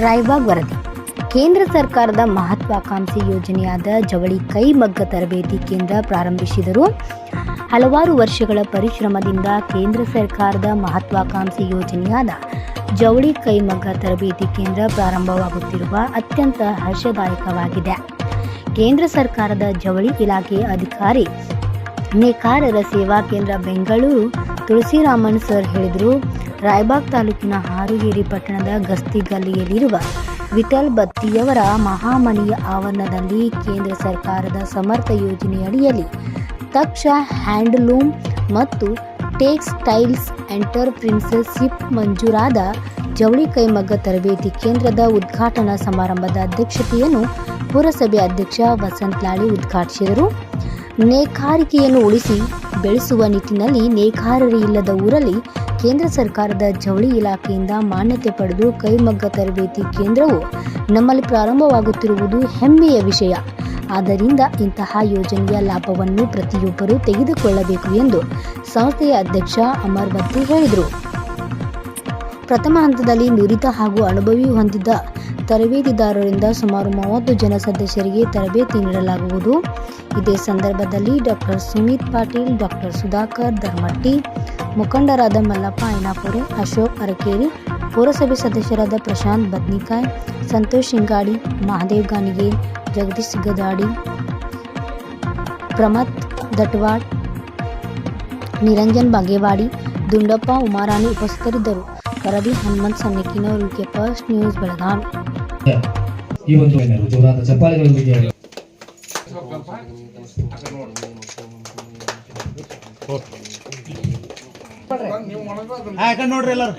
ರಾಯಬಾಗ್ ವರದಿ. ಕೇಂದ್ರ ಸರ್ಕಾರದ ಮಹತ್ವಾಕಾಂಕ್ಷಿ ಯೋಜನೆಯಾದ ಜವಳಿ ಕೈಮಗ್ಗ ತರಬೇತಿ ಕೇಂದ್ರ ಪ್ರಾರಂಭಿಸಿದರು. ಹಲವಾರು ವರ್ಷಗಳ ಪರಿಶ್ರಮದಿಂದ ಕೇಂದ್ರ ಸರ್ಕಾರದ ಮಹತ್ವಾಕಾಂಕ್ಷಿ ಯೋಜನೆಯಾದ ಜವಳಿ ಕೈಮಗ್ಗ ತರಬೇತಿ ಕೇಂದ್ರ ಪ್ರಾರಂಭವಾಗುತ್ತಿರುವ ಅತ್ಯಂತ ಹರ್ಷದಾಯಕವಾಗಿದೆ. ಕೇಂದ್ರ ಸರ್ಕಾರದ ಜವಳಿ ಇಲಾಖೆ ಅಧಿಕಾರಿ ನೇಕಾರರ ಸೇವಾ ಕೇಂದ್ರ ಬೆಂಗಳೂರು ತುಳಸಿರಾಮನ್ ಸರ್ ಹೇಳಿದರು. ರಾಯಬಾಗ್ ತಾಲೂಕಿನ ಹಾರುಗೇರಿ ಪಟ್ಟಣದ ಗಸ್ತಿ ಗಲ್ಲಿಯಲ್ಲಿರುವ ವಿಠಲ್ ಬತ್ತಿಯವರ ಮಹಾಮನಿಯ ಆವರಣದಲ್ಲಿ ಕೇಂದ್ರ ಸರ್ಕಾರದ ಸಮರ್ಥ ಯೋಜನೆಯಡಿಯಲ್ಲಿ ತಕ್ಷ ಹ್ಯಾಂಡ್ಲೂಮ್ ಮತ್ತು ಟೆಕ್ಸ್ಟೈಲ್ಸ್ ಎಂಟರ್ಪ್ರಿನ್ಸರ್ಶಿಪ್ ಮಂಜೂರಾದ ಜವಳಿ ಕೈಮಗ್ಗ ತರಬೇತಿ ಕೇಂದ್ರದ ಉದ್ಘಾಟನಾ ಸಮಾರಂಭದ ಅಧ್ಯಕ್ಷತೆಯನ್ನು ಪುರಸಭೆ ಅಧ್ಯಕ್ಷ ವಸಂತ್ ಲಾಳಿ ಉದ್ಘಾಟಿಸಿದರು. ನೇಕಾರಿಕೆಯನ್ನು ಉಳಿಸಿ ಬೆಳೆಸುವ ನಿಟ್ಟಿನಲ್ಲಿ ನೇಕಾರರಿ ಇಲ್ಲದ ಊರಲ್ಲಿ ಕೇಂದ್ರ ಸರ್ಕಾರದ ಜವಳಿ ಇಲಾಖೆಯಿಂದ ಮಾನ್ಯತೆ ಪಡೆದು ಕೈಮಗ್ಗ ತರಬೇತಿ ಕೇಂದ್ರವು ನಮ್ಮಲ್ಲಿ ಪ್ರಾರಂಭವಾಗುತ್ತಿರುವುದು ಹೆಮ್ಮೆಯ ವಿಷಯ. ಆದ್ದರಿಂದ ಇಂತಹ ಯೋಜನೆಯ ಲಾಭವನ್ನು ಪ್ರತಿಯೊಬ್ಬರೂ ತೆಗೆದುಕೊಳ್ಳಬೇಕು ಎಂದು ಸಂಸ್ಥೆಯ ಅಧ್ಯಕ್ಷ ಅಮರ್ ಬತ್ತಿ ಹೇಳಿದರು. ಪ್ರಥಮ ಹಂತದಲ್ಲಿ ನುರಿತ ಹಾಗೂ ಅನುಭವಿ ಹೊಂದಿದ್ದ ತರಬೇತಿದಾರರಿಂದ ಸುಮಾರು ಮೂವತ್ತು ಜನ ಸದಸ್ಯರಿಗೆ ತರಬೇತಿ ನೀಡಲಾಗುವುದು. ಇದೇ ಸಂದರ್ಭದಲ್ಲಿ ಡಾಕ್ಟರ್ ಸುಮಿತ್ ಪಾಟೀಲ್, ಡಾಕ್ಟರ್ ಸುಧಾಕರ್ ಧರ್ಮಟ್ಟಿ ಮುಖಂಡರಾದ ಮಲ್ಲಪ್ಪ ಐನಾಪುರೆ ಅಶೋಕ್ ಅರಕೇರಿ ಪುರಸಭೆ ಸದಸ್ಯರಾದ ಪ್ರಶಾಂತ್ ಬದ್ನಿಕಾಯ್ ಸಂತೋಷ್ ಶಿಂಗಾಡಿ ಮಹಾದೇವ್ ಗಾನಿಗೆ ಜಗದೀಶ್ ಗದಾಡಿ ಪ್ರಮತ್ ದಟ್ವಾಡ್ ನಿರಂಜನ್ ಬಾಗೇವಾಡಿ ದುಂಡಪ್ಪ ಉಮಾರಾಣಿ ಉಪಸ್ಥಿತರಿದ್ದರು. ವರದಿ Hanumant Sannikinavaru K first news Belagavi. ಈ ಒಂದು ಜೋರಾದ ಚಪ್ಪಾಳೆಗಳೊಂದಿಗೆ ನೋಡ್ರಿ. ಎಲ್ಲರೂ.